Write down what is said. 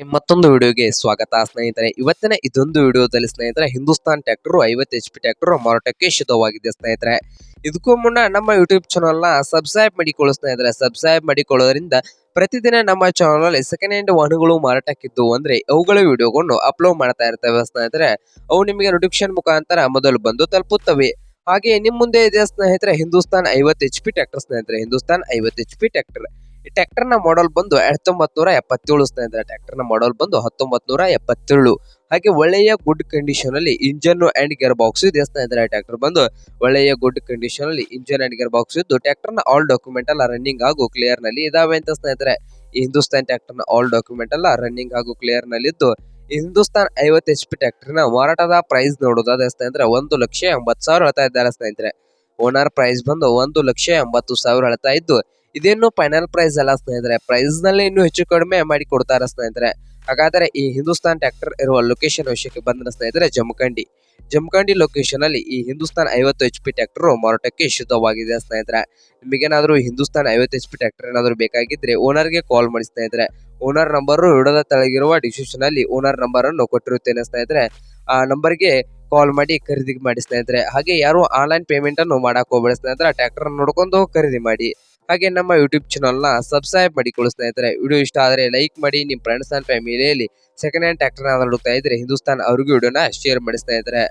ಮತ್ತೊಂದು ವಿಡಿಯೋಗೆ ಸ್ವಾಗತ, ಸ್ನೇಹಿತರೆ. ಇವತ್ತಿನ ಇದೊಂದು ವಿಡಿಯೋದಲ್ಲಿ, ಸ್ನೇಹಿತರೆ, ಹಿಂದೂಸ್ತಾನ್ ಟ್ರ್ಯಾಕ್ಟರ್, ಐವತ್ತು ಎಚ್ ಪಿ ಟ್ರ್ಯಾಕ್ಟರ್ ಮಾರಾಟಕ್ಕೆ ಸಿದ್ಧವಾಗಿದೆ ಸ್ನೇಹಿತರೆ. ಇದಕ್ಕೂ ಮುನ್ನ ನಮ್ಮ ಯೂಟ್ಯೂಬ್ ಚಾನಲ್ನ ಸಬ್ಸ್ಕ್ರೈಬ್ ಮಾಡಿಕೊಳ್ಳೋ, ಸ್ನೇಹಿತರೆ. ಸಬ್ಸ್ಕ್ರೈಬ್ ಮಾಡಿಕೊಳ್ಳೋದ್ರಿಂದ ಪ್ರತಿದಿನ ನಮ್ಮ ಚಾನಲಲ್ಲಿ ಸೆಕೆಂಡ್ ಹ್ಯಾಂಡ್ ವಾಹನಗಳು ಮಾರಾಟಕ್ಕಿದ್ದು ಅಂದ್ರೆ ಅವುಗಳ ವಿಡಿಯೋಗಳನ್ನು ಅಪ್ಲೋಡ್ ಮಾಡ್ತಾ ಇರ್ತವೆ, ಸ್ನೇಹಿತರೆ. ಅವು ನಿಮಗೆ ನೋಟಿಫಿಕೇಶನ್ ಮುಖಾಂತರ ಮೊದಲು ಬಂದು ತಲುಪುತ್ತವೆ. ಹಾಗೆ ನಿಮ್ಮ ಮುಂದೆ ಇದೆ, ಸ್ನೇಹಿತರೆ, ಹಿಂದೂಸ್ತಾನ್ ಐವತ್ತು ಎಚ್ ಪಿ ಟ್ಯಾಕ್ಟರ್ ಸ್ನೇಹಿತರೆ. ಹಿಂದೂಸ್ತಾನ್ ಐವತ್ತು ಎಚ್ ಪಿ ಟ್ರ್ಯಾಕ್ಟರ್. ಈ ಟ್ರ್ಯಾಕ್ಟರ್ನ ಮಾಡೆಲ್ ಬಂದು ಹತ್ತೊಂಬತ್ ನೂರ ಎಪ್ಪತ್ತೇಳು ಸ್ನೇಹಿತರೆ ಟ್ರ್ಯಾಕ್ಟರ್ನ ಮಾಡಲ್ ಬಂದು ಹತ್ತೊಂಬತ್ ನೂರ ಎಪ್ಪತ್ತೇಳು ಹಾಗೆ ಒಳ್ಳೆಯ ಗುಡ್ ಕಂಡೀಷನ್ ಅಲ್ಲಿ ಇಂಜನ್ ಅಂಡ್ ಗೇರ್ ಬಾಕ್ಸ್ ಇದೆ ಸ್ನೇಹಿತರೆ ಟ್ರ್ಯಾಕ್ಟರ್ ಬಂದು ಒಳ್ಳೆಯ ಗುಡ್ ಕಂಡೀಷನ್ ಅಲ್ಲಿ ಇಂಜನ್ ಅಂಡ್ ಗೇರ್ ಬಾಕ್ಸ್ ಇದ್ದು ಟ್ರ್ಯಾಕ್ಟರ್ನ ಆಲ್ ಡಾಕ್ಯುಮೆಂಟ್ ಎಲ್ಲ ರನ್ನಿಂಗ್ ಹಾಗೂ ಕ್ಲಿಯರ್ನಲ್ಲಿ ಇದಾವೆ ಅಂತ ಸ್ನೇಹಿತರೆ. ಹಿಂದೂಸ್ತಾನ್ ಟ್ರ್ಯಾಕ್ಟರ್ನ ಆಲ್ ಡಾಕ್ಯುಮೆಂಟ್ ಎಲ್ಲ ರನ್ನಿಂಗ್ ಹಾಗೂ ಕ್ಲಿಯರ್ನಲ್ಲಿ ಇದ್ದು, ಹಿಂದೂಸ್ತಾನ್ ಐವತ್ತು ಎಚ್ ಪಿ ಟ್ರ್ಯಾಕ್ಟರ್ನ ಮಾರಾಟದ ಪ್ರೈಸ್ ನೋಡೋದಾದ್ರೆ ಸ್ನೇಹಿತರೆ, ಒಂದು ಲಕ್ಷ ಎಂಬತ್ತು ಸಾವಿರ ಹೇಳ್ತಾ ಇದ್ದಾರೆ ಸ್ನೇಹಿತರೆ. ಓನರ್ ಪ್ರೈಸ್ ಬಂದು ಒಂದು ಲಕ್ಷ ಎಂಬತ್ತು ಸಾವಿರ ಹೇಳ್ತಾ ಇದ್ದು ಇದೇನು ಫೈನಲ್ ಪ್ರೈಸ್ ಅಲ್ಲ ಸ್ನೇಹಿತರೆ. ಪ್ರೈಸ್ನಲ್ಲಿ ಇನ್ನೂ ಹೆಚ್ಚು ಕಡಿಮೆ ಮಾಡಿ ಕೊಡ್ತಾರೆ ಸ್ನೇಹಿತರೆ. ಹಾಗಾದರೆ ಈ ಹಿಂದೂಸ್ತಾನ್ ಟ್ರ್ಯಾಕ್ಟರ್ ಇರುವ ಲೊಕೇಶನ್ ವಿಷಯಕ್ಕೆ ಬಂದ ಸ್ನೇಹಿತರೆ, ಜಮಖಂಡಿ. ಜಮಖಂಡಿ ಲೊಕೇಶನ್ ಅಲ್ಲಿ ಈ ಹಿಂದೂಸ್ತಾನ್ ಐವತ್ತು ಎಚ್ ಪಿ ಟ್ರ್ಯಾಕ್ಟರ್ ಮಾರಾಟಕ್ಕೆ ಶುದ್ಧವಾಗಿದೆ ಸ್ನೇಹಿತರೆ. ನಿಮಗೇನಾದ್ರೂ ಹಿಂದೂಸ್ತಾನ್ ಐವತ್ತು ಎಚ್ ಪಿ ಟ್ರ್ಯಾಕ್ಟರ್ ಏನಾದರೂ ಬೇಕಾಗಿದ್ರೆ ಓನರ್ಗೆ ಕಾಲ್ ಮಾಡಿ ಸ್ನೇಹಿತರೆ. ಓನರ್ ನಂಬರ್ ವಿಡೋದ ತೆಳಗಿರುವ ಡಿಸ್ಕ್ರಿಪ್ಷನ್ ಅಲ್ಲಿ ಓನರ್ ನಂಬರ್ ಅನ್ನು ಕೊಟ್ಟಿರುತ್ತೇನೆ ಸ್ನೇಹಿತರೆ. ಆ ನಂಬರ್ಗೆ ಕಾಲ್ ಮಾಡಿ ಖರೀದಿ ಮಾಡಿ ಸ್ನೇಹಿತರೆ. ಹಾಗೆ ಯಾರು ಆನ್ಲೈನ್ ಪೇಮೆಂಟ್ ಅನ್ನು ಮಾಡಕ್ ಹೋಗ್ಬೇಡಿ ಸ್ನೇಹಿತರೆ. ಟ್ರ್ಯಾಕ್ಟರ್ ನೋಡ್ಕೊಂಡು ಖರೀದಿ ಮಾಡಿ. ಹಾಗೆ ನಮ್ಮ ಯೂಟ್ಯೂಬ್ ಚಾನಲ್ನ ಸಬ್ಸ್ಕ್ರೈಬ್ ಮಾಡಿಕೊಳ್ಳಿ ಸ್ನೇಹಿತರೆ ವಿಡಿಯೋ ಇಷ್ಟ ಆದರೆ ಲೈಕ್ ಮಾಡಿ ನಿಮ್ಮ ಫ್ರೆಂಡ್ಸ್ ಅಂಡ್ ಫ್ಯಾಮಿಲಿಯಲ್ಲಿ ಸೆಕೆಂಡ್ ಹ್ಯಾಂಡ್ ಟ್ರ್ಯಾಕ್ಟರ್ನ ಹುಡುಕ್ತಾ ಇದ್ರೆ ಹಿಂದೂಸ್ತಾನ್ ಅವ್ರಿಗೂ ವಿಡಿಯೋನ ಶೇರ್ ಮಾಡಿ ಸ್ನೇಹಿತರೆ